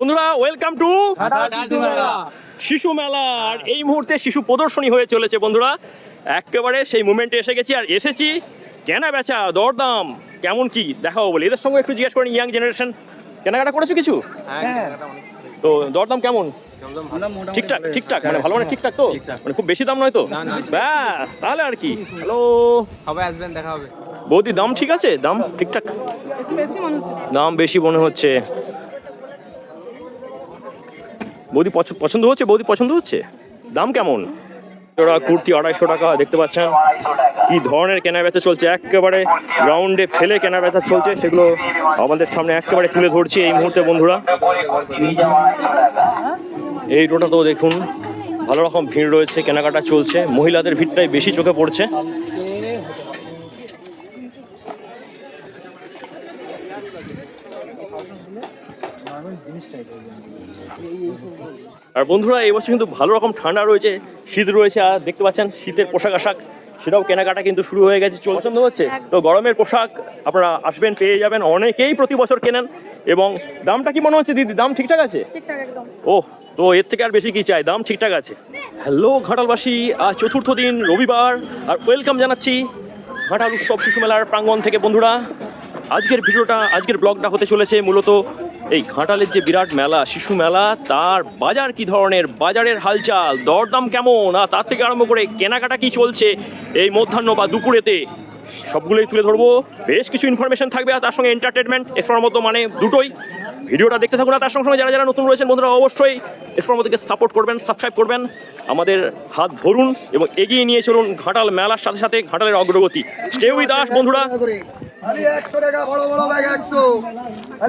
বন্ধুরা welcome to শিশু মেলা। আর এই মুহূর্তে শিশু প্রদর্শনী হয়ে চলেছে বন্ধুরা। একেবারে সেই মুমেন্টে এসে গেছি আর এসেছি কেনা বেচা দরদাম কেমন কি দেখাবো বলে। এদের সঙ্গে একটু জিজ্ঞেস করেন ইয়াং জেনারেশন কেনাকাটা করেছ কিছু? তো দরদাম কেমন? ঠিকঠাক ঠিকঠাক মানে ভালো মানে ঠিকঠাক তো? মানে খুব বেশি দাম নয় তো? ব্যাস তাহলে আর কি। হ্যালো। সবাই আসবেন দেখা হবে। বৌদি দাম ঠিক আছে? দাম ঠিকঠাক? বেশি মনে হচ্ছে। দাম বেশি মনে হচ্ছে। বৌদি পছ- পছন্দ হচ্ছে? বৌদি পছন্দ হচ্ছে? দাম কেমন? ওরা কুর্তি আড়াইশো টাকা, দেখতে পাচ্ছেন। কি ধরনের কেনা বেচা চলছে? একেবারে গ্রাউন্ডে ফেলে কেনা বেচা চলছে। সেগুলো আমাদের সামনে একেবারে তুলে ধরছি এই মুহূর্তে বন্ধুরা। এই রোটা তো দেখুন, ভালো রকম ভিড় রয়েছে, কেনাকাটা চলছে। মহিলাদের ভিড়টাই বেশি চোখে পড়ছে। আর বন্ধুরা এই বছর কিন্তু ভালো রকম ঠান্ডা রয়েছে শীত রয়েছে আর দেখতে পাচ্ছেন শীতের পোশাক আশাক সেটাও কেনাকাটা কিন্তু শুরু হয়ে গেছে পছন্দ হচ্ছে। তো গরমের পোশাক আপনারা আসবেন পেয়ে যাবেন অনেকেই প্রতি বছর কেনেন এবং দামটা কি মনে হচ্ছে দিদি? দাম ঠিকঠাক আছে? ওহ তো এর থেকে আর বেশি কি চাই? দাম ঠিকঠাক আছে। হ্যালো ঘাটালবাসী আর চতুর্থ দিন রবিবার আর ওয়েলকাম জানাচ্ছি ঘাটাল উৎসব শিশু মেলার প্রাঙ্গণ থেকে বন্ধুরা। আজকের ভিডিওটা আজকের ব্লগটা হতে চলেছে মূলত এই ঘাটালের যে বিরাট মেলা, শিশু মেলা, তার বাজার কি ধরনের? বাজারের হালচাল, দরদাম কেমন? আর তার থেকে আরম্ভ করে কেনাকাটা কি চলছে এই মধ্যাহ্ন বা দুপুরেতে? সবগুলোই তুলে ধরবো। বেশ কিছু ইনফরমেশন থাকবে, আর তার সঙ্গে এন্টারটেনমেন্ট এক্সপ্লোর মতো মানে দুটোই। ভিডিওটা দেখতে থাকুন আর তার সঙ্গে সঙ্গে যারা যারা নতুন রয়েছেন বন্ধুরা অবশ্যই এক্সপ্লোর মতোকে সাপোর্ট করবেন সাবস্ক্রাইব করবেন। আমাদের হাত ধরুন এবং এগিয়ে নিয়ে চলুন ঘাটাল মেলার সাথে সাথে ঘাটালের অগ্রগতি। স্টে উইথ আস বন্ধুরা। খালি একশো টাকা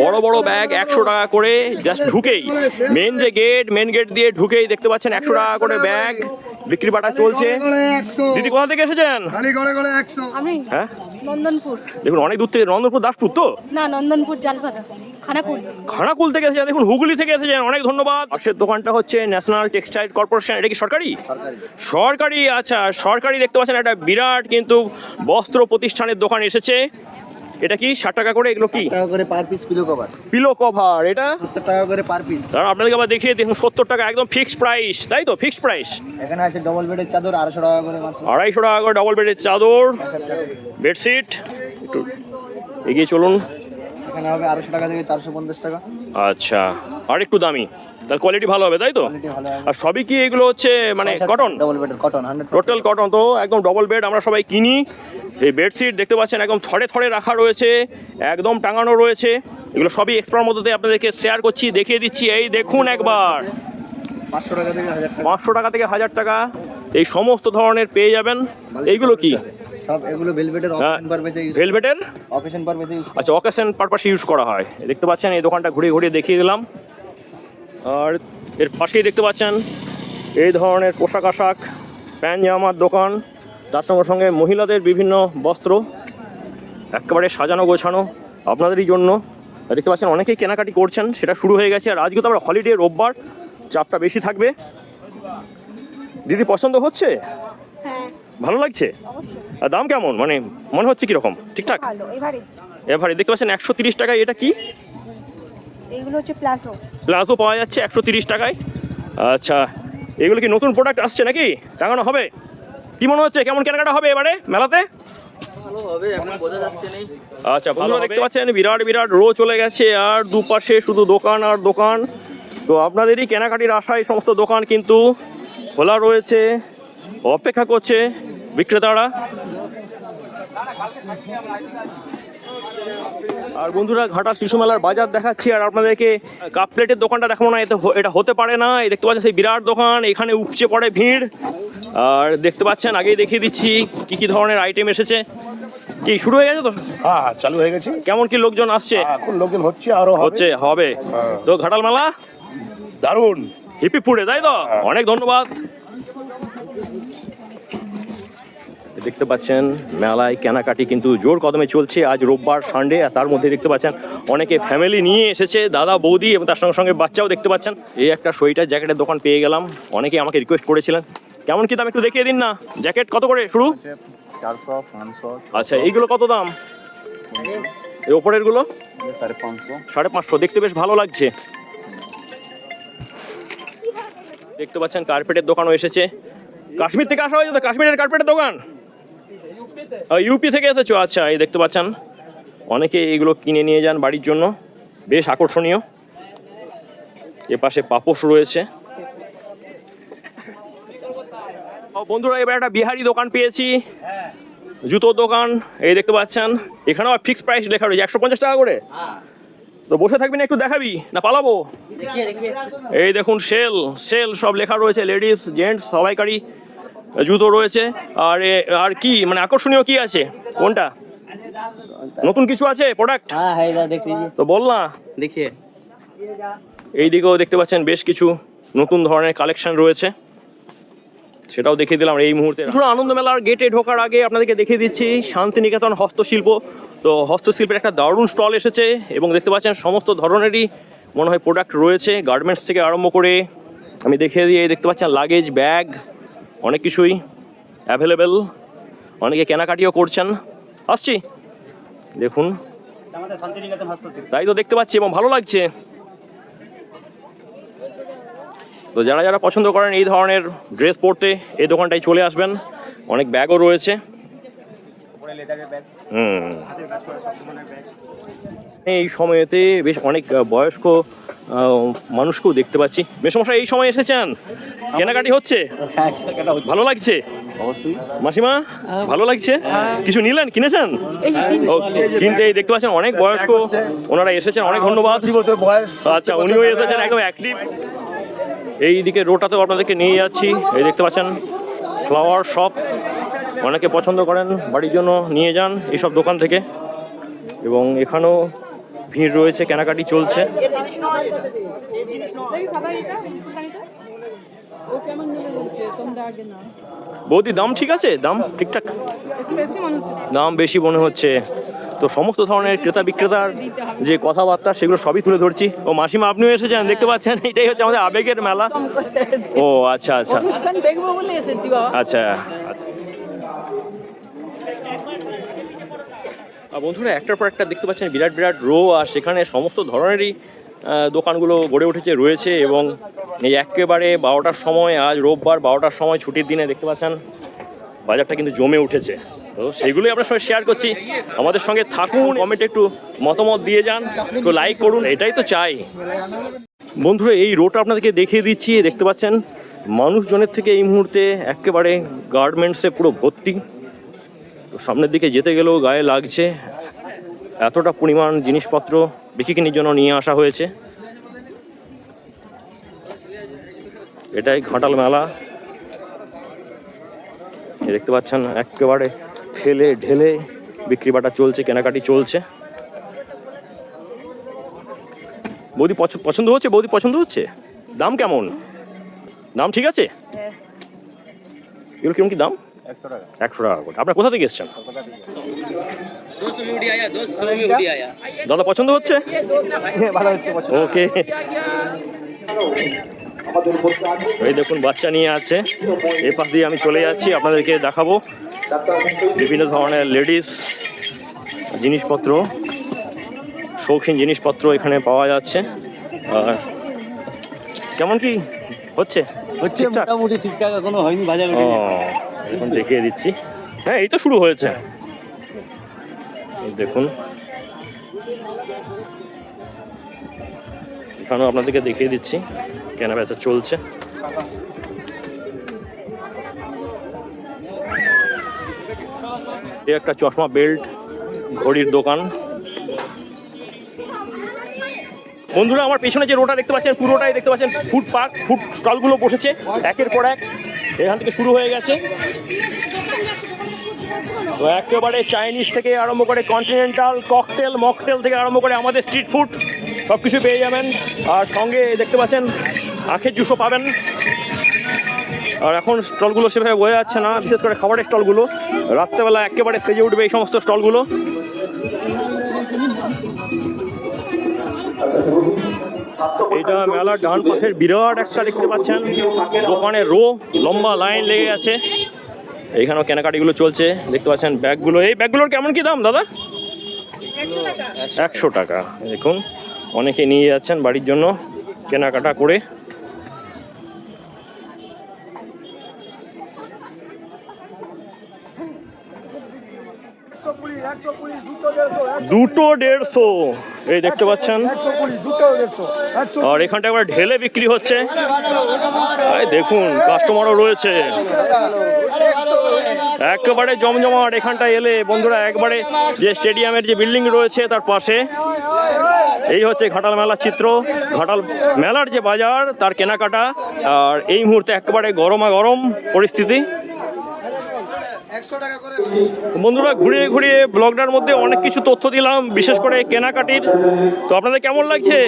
বড় বড় ব্যাগ একশো টাকা করে জাস্ট ঢুকেই। মেন যে গেট মেন গেট দিয়ে ঢুকেই দেখতে পাচ্ছেন একশো টাকা করে ব্যাগ বিক্রি বাটা চলছে। দিদি কোথা থেকে এসেছেন? হ্যাঁ? দেখুন অনেক দূর থেকে নন্দনপুর দাসপুর তো? না নন্দনপুর জালপাতা। খানাকুল। খানাকুল থেকে এসেছেন দেখুন হুগলি থেকে এসেছেন অনেক ধন্যবাদ। পাশের দোকানটা হচ্ছে ন্যাশনাল টেক্সটাইল কর্পোরেশন এটা কি সরকারি? সরকারি। আচ্ছা সরকারি দেখতে পাচ্ছেন একটা বিরাট কিন্তু বস্ত্র প্রতিষ্ঠানের দোকান এসেছে। এটা কি ষাট টাকা করে? এগুলো কি? টাকা করে per piece pillow cover pillow cover এটা? সত্তর টাকা করে পার পিস আর আপনাদেরকে আবার দেখিয়ে দেখুন সত্তর টাকা একদম ফিক্সড প্রাইস তাই তো? ফিক্সড প্রাইস এখানে আছে ডবল বেডের চাদর আড়াইশো টাকা করে আড়াইশো টাকা করে ডবল বেডের চাদর। বেডশিট একটু এগিয়ে চলুন। এখানে হবে আড়াইশো টাকা থেকে চারশো পঞ্চাশ টাকা। আচ্ছা আর একটু দামি। তার কোয়ালিটি ভালো হবে তাই তো? আর সবই কি এগুলো হচ্ছে মানে কটন ডবল বেডের কটন টোটাল কটন তো একদম ডবল বেড আমরা সবাই কিনি। এই বেডশিট দেখতে পাচ্ছেন একদম থরে থরে রাখা রয়েছে একদম টাঙানো রয়েছে। এগুলো সবই এক্সট্রার মধ্যে আপনাদেরকে শেয়ার করছি দেখিয়ে দিচ্ছি। এই দেখুন একবার। পাঁচশো টাকা থেকে হাজার টাকা। পাঁচশো টাকা থেকে হাজার টাকা। এই সমস্ত ধরনের পেয়ে যাবেন। এইগুলো কি? সব এগুলো ভেলভেটের অকেশন পারপেসে ইউজ ভেলভেটের অকেশন পারপেসে ইউজ আচ্ছা অকেশন পারপাসে ইউজ করা হয়। দেখতে পাচ্ছেন এই দোকানটা ঘুরে ঘুরে দেখিয়ে দিলাম। আর এর পাশেই দেখতে পাচ্ছেন এই ধরনের পোশাক আশাক প্যান্ট জামার দোকান তার সঙ্গে সঙ্গে মহিলাদের বিভিন্ন বস্ত্র একেবারে সাজানো গোছানো আপনাদেরই জন্য। দেখতে পাচ্ছেন অনেকেই কেনাকাটি করছেন সেটা শুরু হয়ে গেছে। আর আজকে তো আমরা হলিডে রোববার চাপটা বেশি থাকবে। দিদি পছন্দ হচ্ছে? ভালো লাগছে? আর দাম কেমন? মানে মনে হচ্ছে কীরকম? ঠিকঠাক? ভালো এবারে এবারে দেখতে পাচ্ছেন একশো তিরিশ টাকায় এটা কি? এইগুলো হচ্ছে প্লাসো প্লাজো পাওয়া যাচ্ছে একশো তিরিশ টাকায়। আচ্ছা এগুলো কি নতুন প্রোডাক্ট আসছে নাকি? টাঙানো হবে? কি মনে হচ্ছে? কেমন কেনাকাটা হবে এবারে মেলাতে? আচ্ছা ভালো দেখতে পাচ্ছেন বিরাট বিরাট রো চলে গেছে আর দুপাশে শুধু দোকান আর দোকান। তো আপনাদেরই কেনাকাটির আশায় সমস্ত দোকান কিন্তু খোলা রয়েছে। অপেক্ষা করছে বিক্রেতারা। আর বন্ধুরা ঘাটা শিশু মেলার বাজার দেখাচ্ছি আর আপনাদেরকে কাপ প্লেটের দোকানটা দেখাবো না এতে এটা হতে পারে না। এই দেখতে পাচ্ছেন সেই বিরাট দোকান এখানে উপচে পড়ে ভিড়। আর দেখতে পাচ্ছেন আগেই দেখিয়ে দিচ্ছি কি কি ধরনের আইটেম এসেছে। কি শুরু হয়ে গেছে তো? হ্যাঁ চালু হয়ে গেছে। কেমন কি লোকজন আসছে? এখন লোকজন হচ্ছে আরও হচ্ছে হবে। তো ঘাটাল মেলা? দারুণ। হিপিপুরে তাই তো? অনেক ধন্যবাদ। দেখতে পাচ্ছেন মেলায় কেনাকাটি কিন্তু জোর কদমে চলছে। আজ রোববার সানডে আর তার মধ্যে দেখতে পাচ্ছেন অনেকে ফ্যামিলি নিয়ে এসেছে দাদা বৌদি এবং তার সঙ্গে সঙ্গে বাচ্চাও দেখতে পাচ্ছেন। এই একটা সোয়েটার জ্যাকেটের দোকান পেয়ে গেলাম। অনেকে আমাকে রিকোয়েস্ট করেছিলেন। কেমন কি দাম একটু দেখিয়ে দিন না? জ্যাকেট কত করে? শুরু? চারশো পাঁচশো আচ্ছা এইগুলো কত দাম? এই ওপরেরগুলো সাড়ে পাঁচশো। সাড়ে পাঁচশো দেখতে বেশ ভালো লাগছে। দেখতে পাচ্ছেন কার্পেটের দোকানও এসেছে। কাশ্মীর থেকে আসা হয়েছে তো কাশ্মীরের কার্পেটের দোকান? ইউপি থেকে এসেছ? আচ্ছা এই দেখতে পাচ্ছেন। অনেকে এগুলো কিনে নিয়ে যান বাড়ির জন্য। বেশ আকর্ষণীয়। এ পাশে পাপোশ রয়েছে। বন্ধুরা এবার একটা বিহারি দোকান পেয়েছি। জুতোর দোকান এই দেখতে পাচ্ছেন। এখানেও ফিক্স প্রাইস লেখা রয়েছে। একশো পঞ্চাশ টাকা করে? তো বসে থাকবি না একটু দেখাবি? না পালাবো? এই দেখুন সেল সেল সব লেখা রয়েছে লেডিস জেন্টস সবাইকারই। জুতো রয়েছে। আর আর কি মানে আকর্ষণীয় কি আছে? কোনটা? নতুন কিছু আছে প্রোডাক্ট তো বল না। এই দিকেও দেখতে পাচ্ছেন বেশ কিছু নতুন ধরনের কালেকশন রয়েছে। সেটাও দেখিয়ে দিলাম এই মুহূর্তে। পুরো আনন্দ মেলার গেটে ঢোকার আগে আপনাদেরকে দেখিয়ে দিচ্ছি শান্তিনিকেতন হস্তশিল্প। তো হস্তশিল্পের একটা দারুণ স্টল এসেছে এবং দেখতে পাচ্ছেন সমস্ত ধরনেরই মনে হয় প্রোডাক্ট রয়েছে। গার্মেন্টস থেকে আরম্ভ করে আমি দেখিয়ে দিয়ে দেখতে পাচ্ছেন লাগেজ ব্যাগ অনেক কিছুই অ্যাভেলেবেল অনেকে কেনাকাটিও করছেন। আসছি। দেখুন। তাই তো দেখতে পাচ্ছি এবং ভালো লাগছে। তো যারা যারা পছন্দ করেন এই ধরনের ড্রেস পরতে এই দোকানটায় চলে আসবেন। অনেক ব্যাগও রয়েছে। হুম। এই সময়তে বেশ অনেক বয়স্ক মানুষকেও দেখতে পাচ্ছি। মেসমশাই এই সময় এসেছেন? কেনাকাটি হচ্ছে? হ্যাঁ ভালো লাগছে? মাসিমা ভালো লাগছে? কিছু নিলেন? কিনেছেন? কিনতে এই দেখতে পাচ্ছেন অনেক বয়স্ক ওনারা এসেছেন অনেক ধন্যবাদ। আচ্ছা উনিও এসেছেন একদম অ্যাক্টিভ এই দিকে রোটাতেও আপনাদেরকে নিয়ে যাচ্ছি। এই দেখতে পাচ্ছেন ফ্লাওয়ার শপ অনেকে পছন্দ করেন বাড়ির জন্য নিয়ে যান এইসব দোকান থেকে। এবং এখানেও ভিড় রয়েছে কেনাকাটি চলছে। বৌদি দাম ঠিক আছে? দাম ঠিকঠাক? একটু বেশি মনে হচ্ছে দাম বেশি মনে হচ্ছে। তো সমস্ত ধরনের ক্রেতা বিক্রেতার যে কথাবার্তা সেগুলো সবই তুলে ধরছি। ও মাসিমা আপনিও এসেছেন দেখতে পাচ্ছেন? এটাই হচ্ছে আমাদের আবেগের মেলা। ও আচ্ছা আচ্ছা। দেখব বলে এসেছি আচ্ছা আচ্ছা। বন্ধুরা, একটার পর একটা দেখতে পাচ্ছেন বিরাট বিরাট রো আর সেখানে সমস্ত ধরনেরই দোকানগুলো গড়ে উঠেছে, রয়েছে, এবং এই একেবারে বারোটার সময়, আজ রোববার বারোটার সময় ছুটির দিনে দেখতে পাচ্ছেন, বাজারটা কিন্তু জমে উঠেছে। তো সেইগুলোই আপনার সঙ্গে শেয়ার করছি। আমাদের সঙ্গে থাকুন কমেন্টে একটু মতামত দিয়ে যান, একটু লাইক করুন, এটাই তো চাই। বন্ধুরা, এই রোটা আপনাদেরকে দেখিয়ে দিচ্ছি, দেখতে পাচ্ছেন, মানুষজনের থেকে এই মুহূর্তে একেবারে গার্মেন্টসে পুরো ভর্তি। তো সামনের দিকে যেতে গেলেও গায়ে লাগছে। এতটা পরিমাণ জিনিসপত্র বিক্রিকিনির জন্য নিয়ে আসা হয়েছে। এটাই ঘাটাল মেলা। দেখতে পাচ্ছেন একেবারে ঠেলে ঢেলে বিক্রি বাটা চলছে কেনাকাটি চলছে। বৌদি পছ- পছন্দ হচ্ছে? বৌদি পছন্দ হচ্ছে? দাম কেমন? দাম ঠিক আছে? এগুলো কীরকম কি দাম? একশো টাকা। করে। আপনার কোথা থেকে এসছেন? দাদা পছন্দ হচ্ছে? ভালো হচ্ছে পছন্দ। ওকে। এই দেখুন বাচ্চা নিয়ে আছে। এই পাশ দিয়ে আমি চলে যাচ্ছি আপনাদেরকে দেখাবো। বিভিন্ন ধরনের লেডিস জিনিসপত্র শৌখিন জিনিসপত্র এখানে পাওয়া যাচ্ছে। আর কেমন কি হচ্ছে? হচ্ছে ঠিকঠাক? মোটামুটি ঠিকঠাক এখনও হয়নি বাজার এখন দেখিয়ে দিচ্ছি। হ্যাঁ এই তো শুরু হয়েছে। দেখুন। এখানেও আপনাদেরকে দেখিয়ে দিচ্ছি, কেনা বেচা চলছে। এই একটা চশমা বেল্ট, ঘড়ির দোকান। বন্ধুরা, আমার পেছনে যে রোটা দেখতে পাচ্ছেন, পুরোটাই দেখতে পাচ্ছেন ফুড পার্ক ফুড স্টলগুলো বসেছে, একের পর এক। এখান থেকে শুরু হয়ে গেছে। তো একেবারে চাইনিজ থেকে আরম্ভ করে কন্টিনেন্টাল ককটেল মকটেল থেকে আরম্ভ করে আমাদের স্ট্রিট ফুড সব কিছু পেয়ে যাবেন। আর সঙ্গে দেখতে পাচ্ছেন, আখের জুসও পাবেন। আর এখন স্টলগুলো সেভাবে বোঝা যাচ্ছে না, বিশেষ করে খাবারের স্টলগুলো। রাত্রেবেলা একেবারে সেজে উঠবে এই সমস্ত স্টলগুলো। এইটা মেলার ডান পাশের বিরাট একটা দেখতে পাচ্ছেন। দোকানে রো লম্বা লাইন লেগে আছে। এইখানেও কেনাকাটিগুলো চলছে। দেখতে পাচ্ছেন ব্যাগগুলো। এই ব্যাগগুলোর কেমন কি দাম দাদা? একশো টাকা। দেখুন অনেকে নিয়ে যাচ্ছেন বাড়ির জন্য কেনাকাটা করে। দুটো দেড়শো। এই দেখতে পাচ্ছেন? আর এখানটা একবার ঢেলে বিক্রি হচ্ছে। এই দেখুন কাস্টমারও রয়েছে। একেবারে জমজমাট এখানটা এলে বন্ধুরা একবারে যে স্টেডিয়ামের যে বিল্ডিং রয়েছে তার পাশে। এই হচ্ছে ঘাটাল মেলার চিত্র। ঘাটাল মেলার যে বাজার তার কেনাকাটা। আর এই মুহূর্তে একেবারে গরমা গরম পরিস্থিতি। বন্ধুরা ঘুরিয়ে ঘুরিয়ে ব্লগটার মধ্যে অনেক কিছু তথ্য দিলাম বিশেষ করে কেনাকাটির। তো আপনাদের কেমন লাগছে?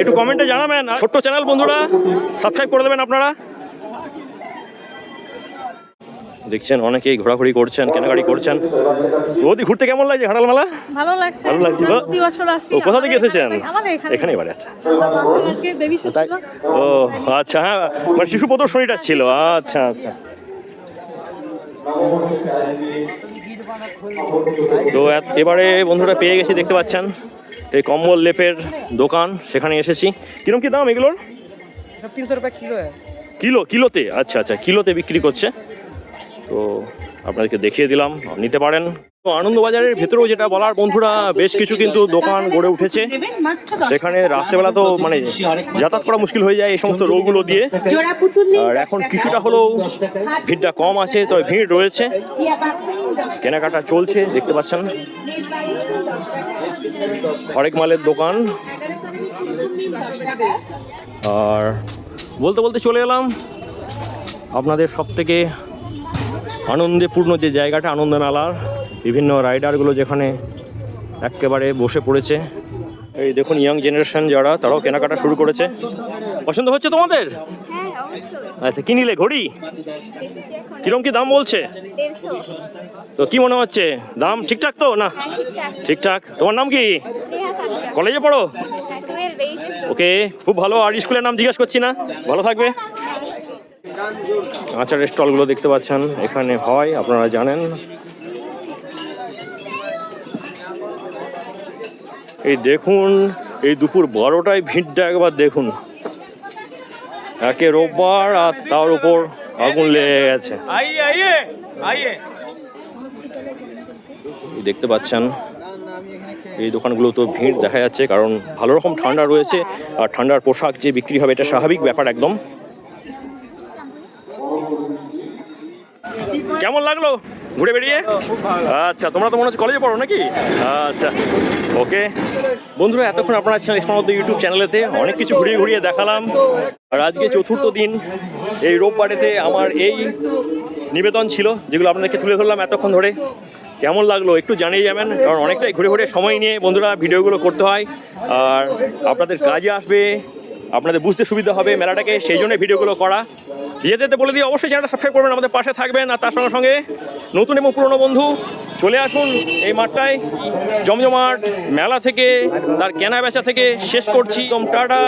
একটু কমেন্টে জানাবেন। আর ছোট্ট চ্যানেল বন্ধুরা সাবস্ক্রাইব করে দেবেন আপনারা। দেখছেন অনেকেই ঘোরাঘুরি করছেন কেনাকাটি করছেন। ওদি ঘুরতে কেমন লাগছে ঘাটাল মেলা? ভালো লাগছে। ভালো লাগছে প্রতি বছর আসি। ও কোথা থেকে এসেছেন? আমাদের এখানে এবারে আচ্ছা আজকে বেবি শেষ ও আচ্ছা হ্যাঁ মানে শিশু প্রদর্শনীটা ছিল। আচ্ছা আচ্ছা। তো এবারে বন্ধুরা পেয়ে গেছি দেখতে পাচ্ছেন। এই কম্বল লেপের দোকান সেখানে এসেছি। কিরম কি দাম এগুলোর? তিনশো টাকা কিলো কিলো কিলোতে? আচ্ছা আচ্ছা কিলোতে বিক্রি করছে। তো আপনাদেরকে দেখিয়ে দিলাম নিতে পারেন। আনন্দবাজারের ভেতরেও যেটা বলার বন্ধুরা, বেশ কিছু কিন্তু দোকান গড়ে উঠেছে। সেখানে রাত্রেবেলা তো মানে যাতায়াত করা মুশকিল হয়ে যায় এই সমস্ত রোগগুলো দিয়ে। আর এখন কিছুটা হলেও ভিড়টা কম আছে, তবে ভিড় রয়েছে। কেনাকাটা চলছে, দেখতে পাচ্ছেন। হরেক মালের দোকান। আর বলতে বলতে চলে এলাম আপনাদের সব থেকে আনন্দেপূর্ণ যে জায়গাটা আনন্দ মেলার বিভিন্ন রাইডারগুলো যেখানে একেবারে বসে পড়েছে। এই দেখুন ইয়াং জেনারেশন যারা তারাও কেনাকাটা শুরু করেছে। পছন্দ হচ্ছে তোমাদের? আচ্ছা কি নিলে ঘড়ি? কিরম কি দাম বলছে? তো কি মনে হচ্ছে? দাম ঠিকঠাক তো না? ঠিকঠাক। তোমার নাম কি? কলেজে পড়ো? ওকে খুব ভালো। আর স্কুলের নাম জিজ্ঞেস করছি না। ভালো থাকবে? আচারের স্টলগুলো দেখতে পাচ্ছেন। এখানে হয় আপনারা জানেন। এই দেখুন, এই দুপুর বারোটায় ভিড়টা একবার দেখুন। একে রোববার আর তার উপর আগুন লেগে গেছে। দেখতে পাচ্ছেন, এই দোকানগুলো তো ভিড় দেখা যাচ্ছে, কারণ ভালো রকম ঠান্ডা রয়েছে, আর ঠান্ডার পোশাক যে বিক্রি হবে, এটা স্বাভাবিক ব্যাপার একদম। কেমন লাগল? ঘুরে বেরিয়ে? আচ্ছা তোমরা তো মনে হচ্ছে কলেজে পড়ো নাকি? আচ্ছা ওকে। বন্ধুরা এতক্ষণ আপনারা ছিলেন ইসমামত ইউটিউব চ্যানেলেতে। অনেক কিছু ঘুরিয়ে ঘুরিয়ে দেখালাম। আর আজকে চতুর্থ দিন এই রোববারেতে আমার এই নিবেদন ছিল যেগুলো আপনাদেরকে তুলে ধরলাম এতক্ষণ ধরে। কেমন লাগল একটু জানিয়ে যাবেন কারণ অনেকটাই ঘুরে ঘুরে সময় নিয়ে বন্ধুরা ভিডিওগুলো করতে হয়। আর আপনাদের কাজে আসবে আপনাদের বুঝতে সুবিধা হবে মেলাটাকে সেই জন্য ভিডিওগুলো করা। যেতে বলে দিয়ে অবশ্যই চ্যানেলটা সাবস্ক্রাইব করবেন, আমাদের পাশে থাকবেন। আর তার সঙ্গে সঙ্গে নতুন এবং পুরনো বন্ধু চলে আসুন এই মাঠটায়। জমজমাট মেলা থেকে, তার কেনা বেচা থেকে শেষ করছি। টাটা।